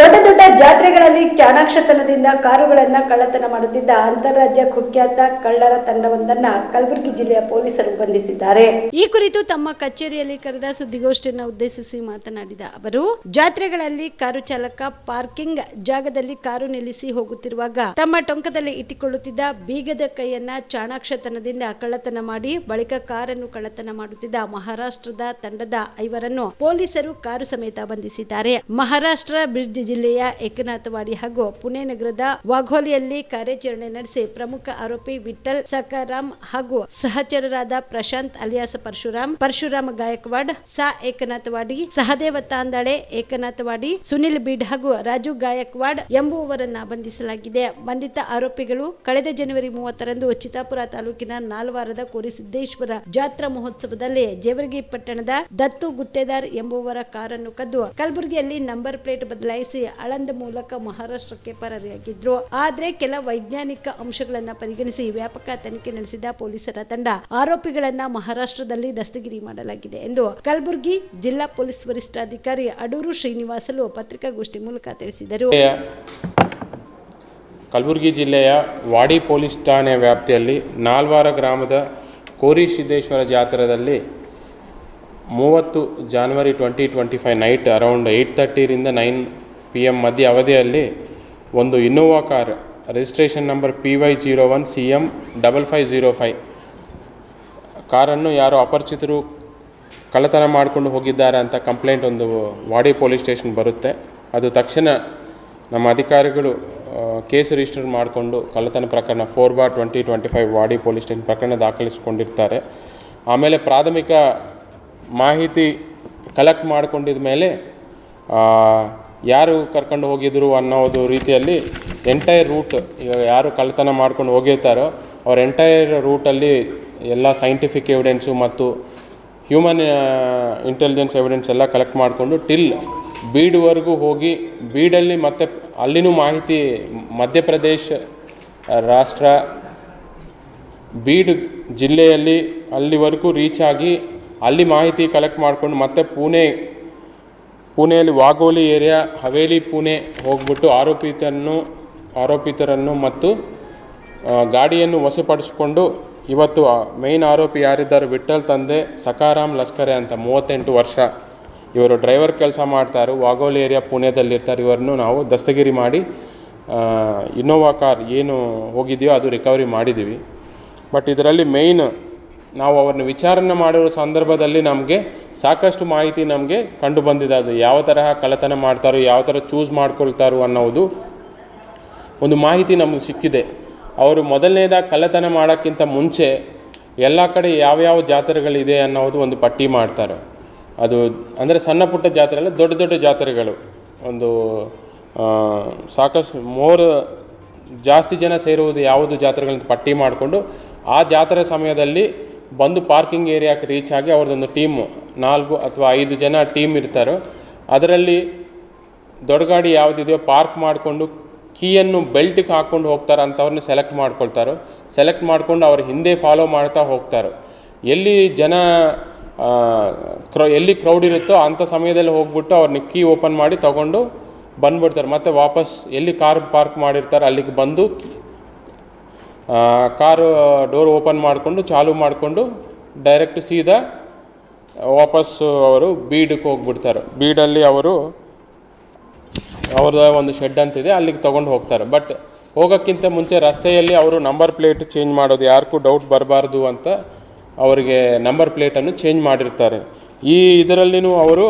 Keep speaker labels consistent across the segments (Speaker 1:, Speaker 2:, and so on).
Speaker 1: ದೊಡ್ಡ ದೊಡ್ಡ ಜಾತ್ರೆಗಳಲ್ಲಿ ಚಾಣಾಕ್ಷತನದಿಂದ ಕಾರುಗಳನ್ನ ಕಳ್ಳತನ ಮಾಡುತ್ತಿದ್ದ ಅಂತಾರಾಜ್ಯ ಕುಖ್ಯಾತ ಕಳ್ಳರ ತಂಡವೊಂದನ್ನ ಕಲಬುರಗಿ ಜಿಲ್ಲೆಯ ಪೊಲೀಸರು ಬಂಧಿಸಿದ್ದಾರೆ. ಈ ಕುರಿತು ತಮ್ಮ ಕಚೇರಿಯಲ್ಲಿ ಕರೆದ ಸುದ್ದಿಗೋಷ್ಠಿಯನ್ನು ಉದ್ದೇಶಿಸಿ ಮಾತನಾಡಿದ ಅವರು, ಜಾತ್ರೆಗಳಲ್ಲಿ ಕಾರು ಚಾಲಕ ಪಾರ್ಕಿಂಗ್ ಜಾಗದಲ್ಲಿ ಕಾರು ನಿಲ್ಲಿಸಿ ಹೋಗುತ್ತಿರುವಾಗ ತಮ್ಮ ಟೊಂಕದಲ್ಲಿ ಇಟ್ಟುಕೊಳ್ಳುತ್ತಿದ್ದ ಬೀಗದ ಕೈಯನ್ನ ಚಾಣಾಕ್ಷತನದಿಂದ ಕಳ್ಳತನ ಮಾಡಿ ಬಳಿಕ ಕಾರನ್ನು ಕಳ್ಳತನ ಮಾಡುತ್ತಿದ್ದ ಮಹಾರಾಷ್ಟ್ರದ ತಂಡದ ಐವರನ್ನು ಪೊಲೀಸರು ಕಾರು ಸಮೇತ ಬಂಧಿಸಿದ್ದಾರೆ. ಮಹಾರಾಷ್ಟ್ರ ಬ್ರಿಡ್ಜ್ ಜಿಲ್ಲೆಯ ಏಕನಾಥವಾಡಿ ಹಾಗೂ ಪುಣೆ ನಗರದ ವಾಘೋಲಿಯಲ್ಲಿ ಕಾರ್ಯಾಚರಣೆ ನಡೆಸಿ ಪ್ರಮುಖ ಆರೋಪಿ ವಿಠಲ್ ಸಕಾರಾಮ್ ಹಾಗೂ ಸಹಚರರಾದ ಪ್ರಶಾಂತ್ ಅಲಿಯಾಸ್ ಪರಶುರಾಮ್ ಪರಶುರಾಮ್ ಗಾಯಕ್ವಾಡ್, ಸಾ. ಏಕನಾಥವಾಡಿ, ಸಹದೇವ ತಾಂದಾಳೆ ಏಕನಾಥವಾಡಿ, ಸುನಿಲ್ ಬೀಡ್ ಹಾಗೂ ರಾಜು ಗಾಯಕ್ವಾಡ್ ಎಂಬುವವರನ್ನ ಬಂಧಿಸಲಾಗಿದೆ. ಬಂಧಿತ ಆರೋಪಿಗಳು ಕಳೆದ ಜನವರಿ ಮೂವತ್ತರಂದು ಚಿತ್ತಾಪುರ ತಾಲೂಕಿನ ನಾಲ್ವಾರದ ಕೋರಿಸಿದ್ದೇಶ್ವರ ಜಾತ್ರಾ ಮಹೋತ್ಸವದಲ್ಲಿ ಜೇವರ್ಗಿ ಪಟ್ಟಣದ ದತ್ತು ಗುತ್ತೇದಾರ್ ಎಂಬುವರ ಕಾರನ್ನು ಕದ್ದು ಕಲಬುರಗಿಯಲ್ಲಿ ನಂಬರ್ ಪ್ಲೇಟ್ ಬದಲಾಯಿಸಿ ಆಳಂದ ಮೂಲಕ ಮಹಾರಾಷ್ಟ್ರಕ್ಕೆ ಪರಾರಿಯಾಗಿದ್ರು ಆದ್ರೆ ಕೆಲ ವೈಜ್ಞಾನಿಕ ಅಂಶಗಳನ್ನ ಪರಿಗಣಿಸಿ ವ್ಯಾಪಕ ತನಿಖೆ ನಡೆಸಿದ ಪೊಲೀಸರ ತಂಡ ಆರೋಪಿಗಳನ್ನ ಮಹಾರಾಷ್ಟ್ರದಲ್ಲಿ ದಸ್ತಗಿರಿ ಮಾಡಲಾಗಿದೆ ಎಂದು ಕಲಬುರಗಿ ಜಿಲ್ಲಾ ಪೊಲೀಸ್ ವರಿಷ್ಠಾಧಿಕಾರಿ ಅಡೂರು ಶ್ರೀನಿವಾಸಲು ಪತ್ರಿಕಾಗೋಷ್ಠಿ ಮೂಲಕ ತಿಳಿಸಿದರು.
Speaker 2: ಕಲಬುರಗಿ ಜಿಲ್ಲೆಯ ವಾಡಿ ಪೊಲೀಸ್ ಠಾಣೆ ವ್ಯಾಪ್ತಿಯಲ್ಲಿ ನಾಲ್ವಾರ ಗ್ರಾಮದ ಕೋರಿ ಸಿದ್ದೇಶ್ವರ ಜಾತ್ರೆಯಲ್ಲಿ ಮೂವತ್ತು January twenty twenty five night around eight ತರ್ಟಿರಿಂದ nine P M ಮಧ್ಯ ಅವಧಿಯಲ್ಲಿ ಒಂದು Innova car registration number P Y zero one C M double five zero five ಕಾರನ್ನು ಯಾರೋ ಅಪರಿಚಿತರು ಕಳ್ಳತನ ಮಾಡಿಕೊಂಡು ಹೋಗಿದ್ದಾರೆ ಅಂತ ಕಂಪ್ಲೇಂಟ್ ಒಂದು ವಾಡಿ ಪೊಲೀಸ್ ಸ್ಟೇಷನ್ ಬರುತ್ತೆ. ಅದು ತಕ್ಷಣ ನಮ್ಮ ಅಧಿಕಾರಿಗಳು ಕೇಸ್ ರಿಜಿಸ್ಟರ್ ಮಾಡಿಕೊಂಡು ಕಳ್ಳತನ ಪ್ರಕರಣ four bar twenty twenty five Wadi police station ಪ್ರಕರಣ ದಾಖಲಿಸಿಕೊಂಡಿರ್ತಾರೆ. ಆಮೇಲೆ ಪ್ರಾಥಮಿಕ ಮಾಹಿತಿ ಕಲೆಕ್ಟ್ ಮಾಡಿಕೊಂಡಿದ ಮೇಲೆ ಯಾರು ಕರ್ಕೊಂಡು ಹೋಗಿದ್ರು ಅನ್ನೋದು ರೀತಿಯಲ್ಲಿ ಎಂಟೈರ್ ರೂಟ್ ಇವಾಗ ಯಾರು ಕಳ್ಳತನ ಮಾಡ್ಕೊಂಡು ಹೋಗಿರ್ತಾರೋ, ಅವ್ರ ಎಂಟೈರ್ ರೂಟಲ್ಲಿ ಎಲ್ಲ ಸೈಂಟಿಫಿಕ್ ಎವಿಡೆನ್ಸು ಮತ್ತು ಹ್ಯೂಮನ್ ಇಂಟೆಲಿಜೆನ್ಸ್ ಎವಿಡೆನ್ಸ್ ಎಲ್ಲ ಕಲೆಕ್ಟ್ ಮಾಡಿಕೊಂಡು ಟಿಲ್ ಬೀಡ್ವರೆಗೂ ಹೋಗಿ, ಬೀಡಲ್ಲಿ ಮತ್ತೆ ಅಲ್ಲಿನೂ ಮಾಹಿತಿ ಮಧ್ಯಪ್ರದೇಶ ರಾಷ್ಟ್ರ ಬೀಡ್ ಜಿಲ್ಲೆಯಲ್ಲಿ ಅಲ್ಲಿವರೆಗೂ ರೀಚ್ ಆಗಿ ಅಲ್ಲಿ ಮಾಹಿತಿ ಕಲೆಕ್ಟ್ ಮಾಡಿಕೊಂಡು ಮತ್ತೆ ಪುಣೆ ಪುಣೆಯಲ್ಲಿ ವಾಗೋಲಿ ಏರಿಯಾ ಹವೇಲಿ ಪುಣೆ ಹೋಗ್ಬಿಟ್ಟು ಆರೋಪಿತನ್ನು, ಆರೋಪಿತರನ್ನು ಮತ್ತು ಗಾಡಿಯನ್ನು ವಶಪಡಿಸಿಕೊಂಡು ಇವತ್ತು ಮೇಯ್ನ್ ಆರೋಪಿ ಯಾರಿದ್ದಾರೆ? ವಿಠಲ್ ತಂದೆ ಸಕಾರಾಮ್ ಲಷ್ಕರೆ ಅಂತ ಮೂವತ್ತೆಂಟು ವರ್ಷ. ಇವರು ಡ್ರೈವರ್ ಕೆಲಸ ಮಾಡ್ತಾರೆ, ವಾಗೋಲಿ ಏರಿಯಾ ಪುಣೆದಲ್ಲಿರ್ತಾರೆ ಇವರನ್ನು ನಾವು ದಸ್ತಗಿರಿ ಮಾಡಿ ಇನ್ನೋವಾ ಕಾರ್ ಏನು ಹೋಗಿದೆಯೋ ಅದು ರಿಕವರಿ ಮಾಡಿದ್ದೀವಿ. ಬಟ್ ಇದರಲ್ಲಿ ಮೇಯ್ನ್ ನಾವು ಅವ್ರನ್ನ ವಿಚಾರಣೆ ಮಾಡಿರೋ ಸಂದರ್ಭದಲ್ಲಿ ನಮಗೆ ಸಾಕಷ್ಟು ಮಾಹಿತಿ ನಮಗೆ ಕಂಡು ಬಂದಿದೆ. ಅದು ಯಾವ ತರಹ ಕಳ್ಳತನ ಮಾಡ್ತಾರೋ, ಯಾವ ಥರ ಚೂಸ್ ಮಾಡ್ಕೊಳ್ತಾರೋ ಅನ್ನೋದು ಒಂದು ಮಾಹಿತಿ ನಮಗೆ ಸಿಕ್ಕಿದೆ. ಅವರು ಮೊದಲನೇದಾಗಿ ಕಳ್ಳತನ ಮಾಡೋಕ್ಕಿಂತ ಮುಂಚೆ ಎಲ್ಲ ಕಡೆ ಯಾವ್ಯಾವ ಜಾತ್ರೆಗಳಿದೆ ಅನ್ನೋದು ಒಂದು ಪಟ್ಟಿ ಮಾಡ್ತಾರೆ. ಅದು ಅಂದರೆ ಸಣ್ಣ ಪುಟ್ಟ ಜಾತ್ರೆ ಅಲ್ಲ, ದೊಡ್ಡ ದೊಡ್ಡ ಜಾತ್ರೆಗಳು. ಒಂದು ಸಾಕಷ್ಟು ಮೋರ್ ಜಾಸ್ತಿ ಜನ ಸೇರುವುದು ಯಾವುದು ಜಾತ್ರೆಗಳಂತ ಪಟ್ಟಿ ಮಾಡಿಕೊಂಡು ಆ ಜಾತ್ರೆ ಸಮಯದಲ್ಲಿ ಬಂದು ಪಾರ್ಕಿಂಗ್ ಏರಿಯಾಕ್ಕೆ ರೀಚ್ ಆಗಿ ಅವ್ರದ್ದೊಂದು ಟೀಮು ನಾಲ್ಕು ಅಥವಾ ಐದು ಜನ ಟೀಮ್ ಇರ್ತಾರೋ, ಅದರಲ್ಲಿ ದೊಡ್ಡ ಗಾಡಿ ಯಾವುದಿದೆಯೋ ಪಾರ್ಕ್ ಮಾಡಿಕೊಂಡು ಕೀಯನ್ನು ಬೆಲ್ಟಿಗೆ ಹಾಕ್ಕೊಂಡು ಹೋಗ್ತಾರೆ ಅಂಥವ್ರನ್ನ ಸೆಲೆಕ್ಟ್ ಮಾಡ್ಕೊಳ್ತಾರೋ, ಸೆಲೆಕ್ಟ್ ಮಾಡಿಕೊಂಡು ಅವ್ರ ಹಿಂದೆ ಫಾಲೋ ಮಾಡ್ತಾ ಹೋಗ್ತಾರೋ. ಎಲ್ಲಿ ಜನ ಕ್ರೌ, ಎಲ್ಲಿ ಕ್ರೌಡ್ ಇರುತ್ತೋ ಅಂಥ ಸಮಯದಲ್ಲಿ ಹೋಗ್ಬಿಟ್ಟು ಅವ್ರನ್ನ ಕೀ ಓಪನ್ ಮಾಡಿ ತಗೊಂಡು ಬಂದ್ಬಿಡ್ತಾರೆ. ಮತ್ತು ವಾಪಸ್ ಎಲ್ಲಿ ಕಾರ್ ಪಾರ್ಕ್ ಮಾಡಿರ್ತಾರೆ, ಅಲ್ಲಿಗೆ ಬಂದು ಕಾರು ಡೋರ್ ಓಪನ್ ಮಾಡಿಕೊಂಡು, ಚಾಲು ಮಾಡಿಕೊಂಡು ಡೈರೆಕ್ಟ್ ಸೀದಾ ವಾಪಸ್ಸು ಅವರು ಬೀಡಕ್ಕೆ ಹೋಗ್ಬಿಡ್ತಾರೆ. ಬೀಡಲ್ಲಿ ಅವರು ಅವ್ರದ್ದು ಒಂದು ಶೆಡ್ ಅಂತಿದೆ, ಅಲ್ಲಿಗೆ ತೊಗೊಂಡು ಹೋಗ್ತಾರೆ. ಬಟ್ ಹೋಗೋಕ್ಕಿಂತ ಮುಂಚೆ ರಸ್ತೆಯಲ್ಲಿ ಅವರು ನಂಬರ್ ಪ್ಲೇಟ್ ಚೇಂಜ್ ಮಾಡೋದು, ಯಾರಿಗೂ ಡೌಟ್ ಬರಬಾರ್ದು ಅಂತ ಅವರಿಗೆ ನಂಬರ್ ಪ್ಲೇಟನ್ನು ಚೇಂಜ್ ಮಾಡಿರ್ತಾರೆ. ಈ ಇದರಲ್ಲಿನೂ ಅವರು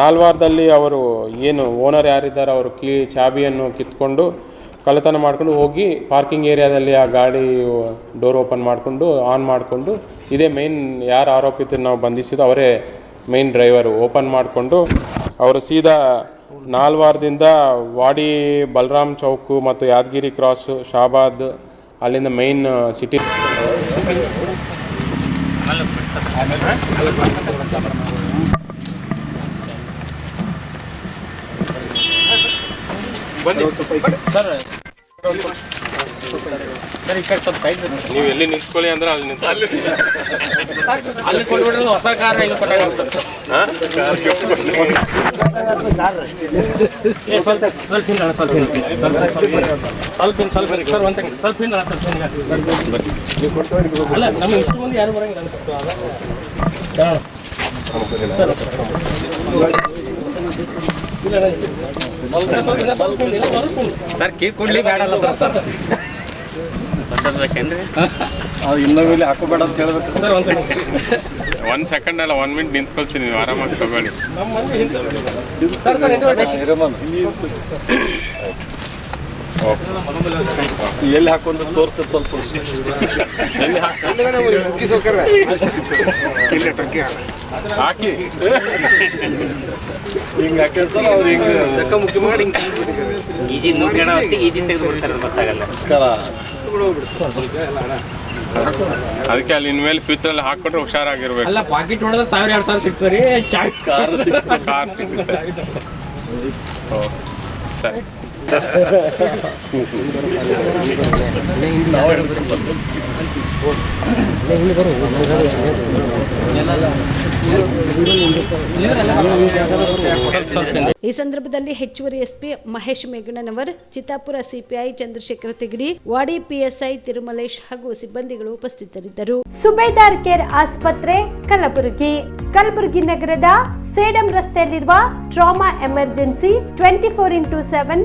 Speaker 2: ನಾಲ್ವಾರದಲ್ಲಿ ಅವರು ಏನು ಓನರ್ ಯಾರಿದ್ದಾರೆ, ಅವರು ಕೀ, ಚಾಬಿಯನ್ನು ಕಿತ್ಕೊಂಡು ಕಳ್ಳತನ ಮಾಡ್ಕೊಂಡು ಹೋಗಿ ಪಾರ್ಕಿಂಗ್ ಏರಿಯಾದಲ್ಲಿ ಆ ಗಾಡಿ ಡೋರ್ ಓಪನ್ ಮಾಡಿಕೊಂಡು ಆನ್ ಮಾಡಿಕೊಂಡು, ಇದೇ ಮೇಯ್ನ್ ಯಾರು ಆರೋಪಿತರು ನಾವು ಬಂಧಿಸಿದ್ದು ಅವರೇ ಮೇಯ್ನ್ ಡ್ರೈವರು ಓಪನ್ ಮಾಡಿಕೊಂಡು, ಅವರು ಸೀದಾ ನಾಲ್ವಾರದಿಂದ ವಾಡಿ ಬಲರಾಮ್ ಚೌಕು ಮತ್ತು ಯಾದಗಿರಿ ಕ್ರಾಸು ಶಾಬಾದ್ ಅಲ್ಲಿಂದ ಮೇಯ್ನ್ ಸಿಟಿ ನೀವು ಎಲ್ಲಿ ನಿಂತ್ಕೊಳ್ಳಿ ಅಂದ್ರೆ ಅಲ್ಲಿ ನಿಂತ
Speaker 3: ಅಲ್ಲಿ ಕೊಟ್ಬಿಟ್ರೆ ಹೊಸ ಕಾರ್ ಇದು ಕೊಟ್ಟಾಗ ಸ್ವಲ್ಪ ಸ್ವಲ್ಪ ಸ್ವಲ್ಪ. ಸ್ವಲ್ಪ ಸ್ವಲ್ಪ ಸ್ವಲ್ಪ. ಸರ್ ಒಂದ್ ಸೆಕೆಂಡ್ ಸ್ವಲ್ಪ ಹಿಂದೆ ಸ್ವಲ್ಪ ಅಲ್ಲ ನಮ್ಗೆ ಇಷ್ಟು ಮಂದಿ ಯಾರು ಬರಂಗಿಲ್ಲ. Sir, sir.
Speaker 4: ಕೇಕ್ ಕೊಡ್ಲಿ ಬೇಡಲ್ಲ ಸರ್. ಸರ್ ಬೇಕೇನ್ರಿ
Speaker 5: ಇನ್ನೊಮ್ಮೆ ಹಾಕೋಬೇಡ ಅಂತ ಹೇಳ್ಬೇಕು
Speaker 3: ಸರ್. ಒಂದ್ ಸೆಕೆಂಡ್
Speaker 2: ಒಂದು ಸೆಕೆಂಡ್ ಅಲ್ಲ ಒನ್ ಮಿನಿಟ್ ನಿಂತ್ಕೊಳ್ತೀನಿ ನೀವು ಆರಾಮಾಗಿ ತಗೊಳ್ಳಿ
Speaker 3: ನಮ್ಮ ಮಂದಿ ಹಿಂದೆ ಸರ್ ಸರ್ ಇಂಟ್ರೊಡಕ್ಷನ್
Speaker 5: ಎಲ್ಲಿ ಹಾಕೊಂಡು ತೋರ್ಸ ಸ್ವಲ್ಪ.
Speaker 2: ಹಾಕಿ
Speaker 5: ಹಿಂಗ್ ಹಾಕಿರ್ತಾರ ಅವ್ರು ಹಿಂಗ
Speaker 4: ಮುಖ್ಯ ಮಾಡಿ ಈಜಿ ಹೊತ್ತಿಗೆ ಈಜಿ ತೆಗೆದು ಬಿಡ್ತಾರೆ ಗೊತ್ತಾಗಲ್ಲ.
Speaker 2: ಅದಕ್ಕೆ ಅಲ್ಲಿ ಇನ್ಮೇಲೆ ಫ್ಯೂಚರ್ ಅಲ್ಲಿ ಹಾಕೊಂಡ್ರೆ ಹುಷಾರಾಗಿರ್ಬೇಕು.
Speaker 3: ಅಲ್ಲ ಪಾಕೆಟ್ ಸಾವಿರ ಎರಡು ಸಾವಿರ ಸಿಗ್ತಾರೆ ಚಾಯ್.
Speaker 5: ಕಾರ್
Speaker 2: ಕಾರ್ ಸಿಗುತ್ತೆ ಓ, ಸರಿ.
Speaker 1: ಈ ಸಂದರ್ಭದಲ್ಲಿ ಹೆಚ್ಚುವರಿ SP Mahesh Meghannavar Chittapur CPI Chandrashekhar Tigadi Wadi PSI Tirumalesh ಹಾಗೂ ಸಿಬ್ಬಂದಿಗಳು ಉಪಸ್ಥಿತರಿದ್ದರು. ಸುಬೇದಾರ್ ಕೇರ್ ಆಸ್ಪತ್ರೆ ಕಲಬುರಗಿ. ಕಲಬುರಗಿ ನಗರದ ಸೇಡಂ ರಸ್ತೆಯಲ್ಲಿರುವ trauma emergency twenty four into seven